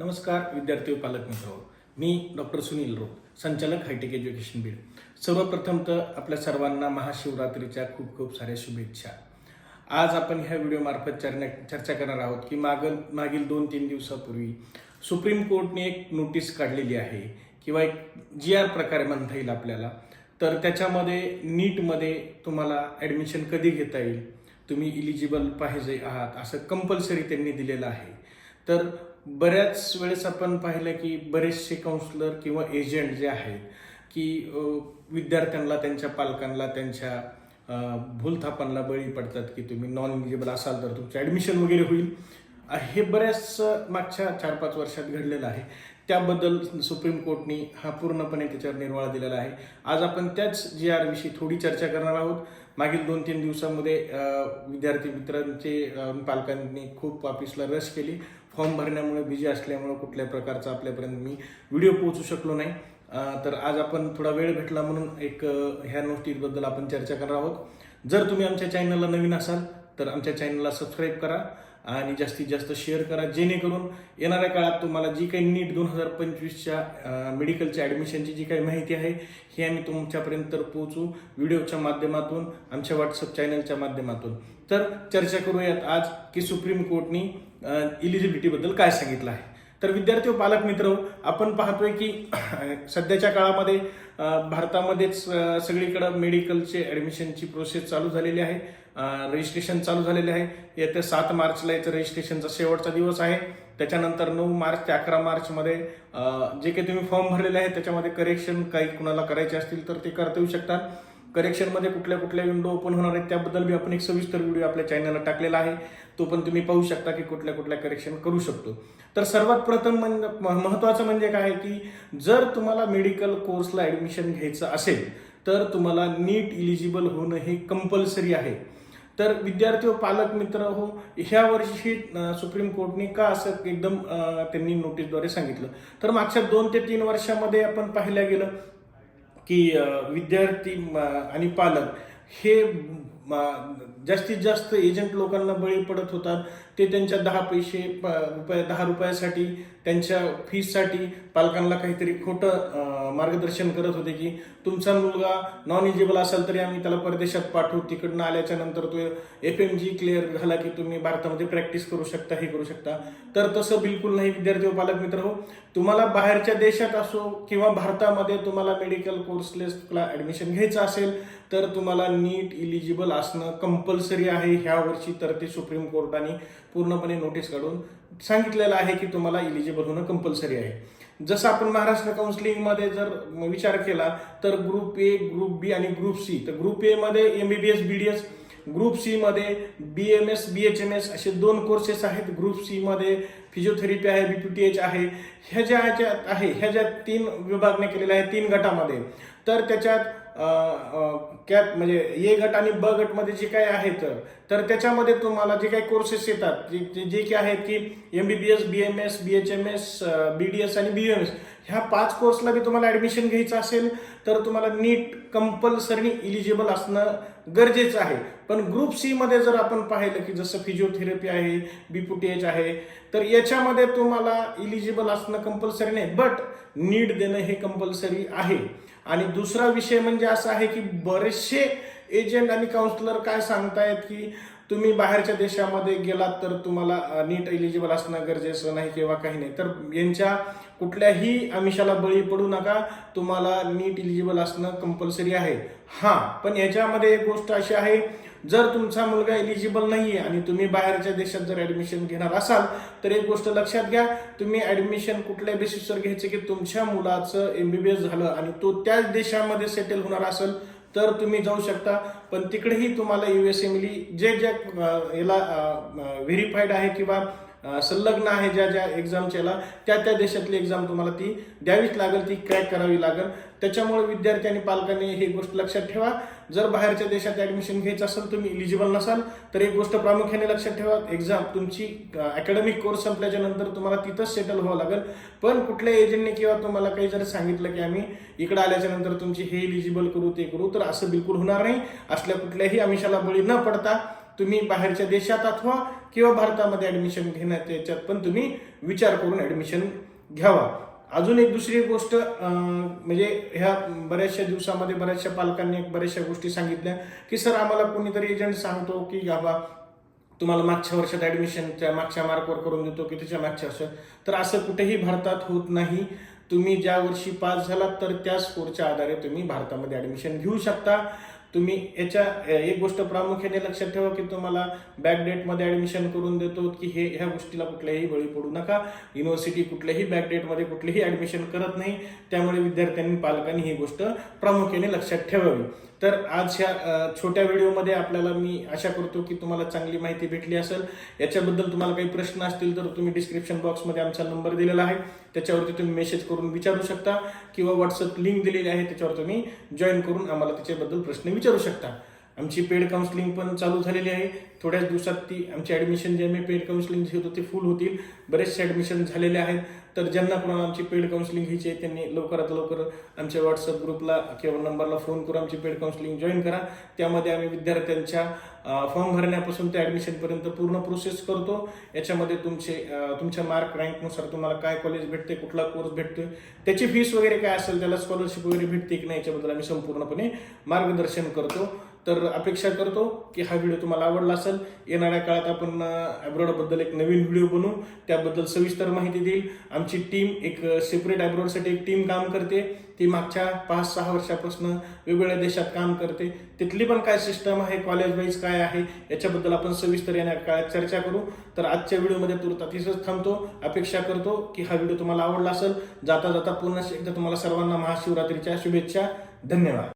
नमस्कार विद्यार्थी पालक मित्र मी डॉक्टर सुनील रोड संचालक हायटेक एज्युकेशन बीड. सर्वप्रथम तर आपल्या सर्वांना महाशिवरात्रीच्या खूप खूप साऱ्या शुभेच्छा. आज आपण ह्या व्हिडिओमार्फत चर्चा चर्चा करणार आहोत की मागल मागील दोन तीन दिवसापूर्वी सुप्रीम कोर्टने एक नोटीस काढलेली आहे किंवा एक जी आर प्रकारे म्हणता येईल आपल्याला. तर त्याच्यामध्ये नीटमध्ये तुम्हाला ॲडमिशन कधी घेता येईल? तुम्ही इलिजिबल पाहिजे आहात असं कंपल्सरी त्यांनी दिलेलं आहे. तर बऱ्याच वेळेस आपण पाहिलं की बरेचसे काउन्सलर किंवा एजंट जे आहेत की विद्यार्थ्यांना त्यांच्या पालकांना त्यांच्या भूलथापांना बळी पडतात की तुम्ही नॉन एलिजिबल असाल तर तुमचं ॲडमिशन वगैरे होईल. हे बऱ्याच मागच्या चार पाच वर्षात घडलेलं आहे. त्याबद्दल सुप्रीम कोर्टनी हा पूर्णपणे त्याच्यावर निर्वाळा दिलेला आहे. आज आपण त्याच जी आर विषयी थोडी चर्चा करणार आहोत. मागील दोन तीन दिवसामध्ये विद्यार्थी मित्रांचे पालकांनी खूप ऑफिसला रश केली. फॉर्म भरण्यामुळे बिझी असल्यामुळे कुठल्या प्रकारचा आपल्यापर्यंत मी व्हिडिओ पोहोचू शकलो नाही. तर आज आपण थोडा वेळ भेटला म्हणून एक ह्या नोटीसबद्दल आपण चर्चा करणार आहोत. जर तुम्ही आमच्या चॅनलला नवीन असाल तर आमच्या चॅनलला सबस्क्राईब करा आणि जास्तीत जास्त शेअर करा जेणेकरून येणाऱ्या काळात तुम्हाला जी काही नीट दोन हजार पंचवीसच्या मेडिकलच्या ॲडमिशनची जी काही माहिती आहे ही आम्ही तुमच्यापर्यंत पोहोचू व्हिडिओच्या माध्यमातून आमच्या व्हॉट्सअप चॅनलच्या माध्यमातून. तर चर्चा करूयात आज की सुप्रीम कोर्टनी इलिजिबिलिटीबद्दल काय सांगितलं आहे? तर विद्यार्थी व पालक मित्र आपण पाहतोय की सध्याच्या काळामध्ये भारतामध्येच सगळीकडं मेडिकलचे ॲडमिशनची प्रोसेस चालू झालेली आहे. रजिस्ट्रेशन चालू झालेले आहे. येत्या सात मार्चला याचं रजिस्ट्रेशनचा शेवटचा दिवस आहे. त्याच्यानंतर नऊ मार्च ते अकरा मार्चमध्ये जे काही तुम्ही फॉर्म भरलेले आहे त्याच्यामध्ये करेक्शन काही कुणाला करायचे असतील तर ते करता येऊ शकतात. करेक्शनमध्ये कुठल्या कुठल्या विंडो ओपन होणार आहेत त्याबद्दल मी आपण एक सविस्तर व्हिडिओ आपल्या चॅनलला टाकलेला आहे. तो पण तुम्ही पाहू शकता की कुठल्या कुठल्या करेक्शन करू शकतो. तर सर्वात प्रथम म्हणजे महत्त्वाचं म्हणजे काय आहे की जर तुम्हाला मेडिकल कोर्सला ॲडमिशन घ्यायचं असेल तर तुम्हाला नीट इलिजिबल होणं हे कंपल्सरी आहे. तर विद्यार्थी व पालक मित्र हो ह्या वर्षी सुप्रीम कोर्टने का असं एकदम त्यांनी नोटीसद्वारे सांगितलं? तर मागच्या दोन ते तीन वर्षामध्ये आपण पाहिलं गेलं की विद्यार्थी आणि पालक हे जास्तीत जास्त एजंट लोकांना बळी पडत होतात. ते त्यांच्या दहा पैसे प- दहा रुपयासाठी त्यांच्या फीससाठी पालकांना काहीतरी खोटं मार्गदर्शन करत होते की तुमचा मुलगा नॉन एलिजिबल असेल तरी आम्ही त्याला परदेशात पाठवू तिकडनं आल्याच्यानंतर तो एफ एम जी क्लिअर झाला की तुम्ही भारतामध्ये प्रॅक्टिस करू शकता हे करू शकता. तर तसं बिलकुल नाही विद्यार्थी व पालक मित्र हो. तुम्हाला बाहेरच्या देशात असो किंवा भारतामध्ये तुम्हाला मेडिकल कोर्सलेसला ऍडमिशन घ्यायचं असेल तर तुम्हाला नीट इलिजिबल असणं कंपल्सरी आहे. ह्या वर्षी तर ते सुप्रीम कोर्टाने पूर्णपणे नोटीस काढून सांगितलेलं आहे की तुम्हाला इलिजिबल होणं कंपल्सरी आहे. जसं आपण महाराष्ट्र काउन्सिलिंगमध्ये जर विचार केला तर ग्रुप ए ग्रुप बी आणि ग्रुप सी तर ग्रुप एमध्ये M A B D S group सीमध्ये B M S B H M S असे दोन कोर्सेस आहेत. ग्रुप सीमध्ये फिजिओथेरपी आहे बी पी टी एच आहे. ह्या ज्या ह्याच्यात आहे ह्या ज्या तीन विभागने केलेल्या आहेत तीन गटामध्ये तर त्याच्यात कॅप म्हणजे ए गट आणि ब गटमध्ये जे काही आहे तर तर त्याच्यामध्ये तुम्हाला जे काही कोर्सेस येतात जे- जे काही आहेत की M B B S B M S B H M S B D S आणि बी एम एस ह्या पाच कोर्सला बी तुम्हाला ॲडमिशन घ्यायचं असेल तर तुम्हाला नीट कंपल्सरी इलिजिबल असणं गरजेचं आहे. पण ग्रुप सीमध्ये जर आपण पाहिलं की जसं फिजिओथेरपी आहे बीपुटीएच आहे तर याच्यामध्ये तुम्हाला इलिजिबल असणं कंपल्सरी नाही बट नीट देणं हे कंपल्सरी आहे. आणि दुसरा विषय म्हणजे असा आहे की बरेचसे एजंट आणि काउन्सिलर काय सांगतायत की तुम्ही बाहेरच्या देशामध्ये गेलात तर तुम्हाला नीट एलिजिबल असणं गरजेचं नाही किंवा काही नाही. तर यांच्या कुठल्याही आमिषाला बळी पडू नका. तुम्हाला नीट इलिजिबल असणं कंपल्सरी आहे. हां पण याच्यामध्ये एक गोष्ट अशी आहे जर तुमचा मुलगा एलिजिबल नाही आहे आणि तुम्ही बाहेरच्या देशात जर ॲडमिशन घेणार असाल तर एक गोष्ट लक्षात घ्या तुम्ही ॲडमिशन कुठल्या बेसिसवर घ्यायचं की तुमच्या मुलाचं एम बी बी एस झालं आणि तो त्याच देशामध्ये सेटल होणार असेल तर तुम्ही जाऊ शकता. पण तिकडेही तुम्हाला यू एस जे जे ज्या याला व्हेरीफाईड आहे किंवा संलग्न आहे ज्या ज्या एक्झामच्याला त्या त्या देशातली एक्झाम तुम्हाला ती द्यावीच लागेल ती क्रॅक करावी लागेल. त्याच्यामुळे विद्यार्थी आणि पालकांनी ही गोष्ट लक्षात ठेवा. जर बाहेरच्या देशात ॲडमिशन घ्यायचं असेल तुम्ही इलिजिबल नसाल तर एक गोष्ट प्रामुख्याने लक्षात ठेवा. एक्झाम तुमची अकॅडमिक कोर्स संपल्याच्या नंतर तुम्हाला तिथंच सेटल व्हावं लागेल. पण कुठल्या एजंटने किंवा तुम्हाला काही जर सांगितलं की आम्ही इकडे आल्याच्यानंतर तुमची हे इलिजिबल करू ते करू तर असं बिलकुल होणार नाही. असल्या कुठल्याही आमिषाला बळी न पडता तुम्ही बाहेरच्या देशात अथवा किंवा भारतामध्ये ॲडमिशन घेण्यात याच्यात पण तुम्ही विचार करून ॲडमिशन घ्यावा. अजून एक दुसरी गोष्ट म्हणजे ह्या बऱ्याचशा दिवसामध्ये बऱ्याचशा पालकांनी बऱ्याचशा गोष्टी सांगितल्या की सर आम्हाला कोणीतरी एजंट सांगतो की बाबा तुम्हाला मागच्या वर्षात ॲडमिशनच्या मागच्या मार्कवर करून देतो की त्याच्या मागच्या वर्षात. तर असं कुठेही भारतात होत नाही. तुम्ही ज्या वर्षी पास झालात तर त्या स्कोरच्या आधारे तुम्ही भारतामध्ये ऍडमिशन घेऊ शकता. तुम्ही याच्या एक गोष्ट प्रामुख्याने लक्षात ठेवा की तुम्हाला बॅक डेटमध्ये ऍडमिशन करून देतो की हे ह्या गोष्टीला कुठल्याही बळी पडू नका. युनिव्हर्सिटी कुठल्याही बॅक डेटमध्ये कुठलेही ऍडमिशन करत नाही. त्यामुळे विद्यार्थ्यांनी पालकांनी ही गोष्ट प्रामुख्याने लक्षात ठेवावी. तर आज ह्या छोट्या व्हिडिओमध्ये आपल्याला मी आशा करतो की तुम्हाला चांगली माहिती भेटली असेल. याच्याबद्दल तुम्हाला काही प्रश्न असतील तर तुम्ही डिस्क्रिप्शन बॉक्समध्ये आमचा नंबर दिलेला आहे. त्याच्यावरती तुम्ही मेसेज करून विचारू शकता किंवा व्हॉट्सअप लिंक दिलेली आहे त्याच्यावर तुम्ही जॉईन करून आम्हाला त्याच्याबद्दल प्रश्न विचारू शकता. आमची पेड काउन्सिलिंग पण चालू झालेली आहे. थोड्याच दिवसात ती आमची ॲडमिशन जे आम्ही पेड काउन्सिलिंग घेत होते ते फुल होतील. बरेचसे ॲडमिशन झालेले आहेत. तर ज्यांना कोणाला आमची पेड काउन्सिलिंग घ्यायची आहे त्यांनी लवकरात लवकर आमच्या व्हॉट्सअप ग्रुपला किंवा नंबरला फोन करून आमची पेड काउन्सिलिंग जॉईन करा. त्यामध्ये आम्ही विद्यार्थ्यांच्या फॉर्म भरण्यापासून ते ॲडमिशनपर्यंत पूर्ण प्रोसेस करतो. याच्यामध्ये तुमचे तुमच्या मार्क रँकनुसार तुम्हाला काय कॉलेज भेटते कुठला कोर्स भेटतो त्याची फीस वगैरे काय असेल त्याला स्कॉलरशिप वगैरे भेटते की नाही याच्याबद्दल आम्ही संपूर्णपणे मार्गदर्शन करतो. तर अपेक्षा करतो की हा व्हिडिओ तुम्हाला आवडला असेल. येणाऱ्या काळात आपण अब्रॉडबद्दल एक नवीन व्हिडिओ बनवू. त्याबद्दल सविस्तर माहिती देईल. आमची टीम एक सेपरेट अब्रॉडसाठी एक टीम काम करते. ती मागच्या पाच सहा वर्षापासून वेगवेगळ्या देशात काम करते. तिथली पण काय सिस्टम आहे कॉलेज वाईज काय आहे याच्याबद्दल आपण सविस्तर येणाऱ्या काळात चर्चा करू. तर आजच्या व्हिडिओमध्ये तुरता तिथंच थांबतो. अपेक्षा करतो की हा व्हिडिओ तुम्हाला आवडला असेल. जाता जाता पुन्हा एकदा तुम्हाला सर्वांना महाशिवरात्रीच्या शुभेच्छा. धन्यवाद.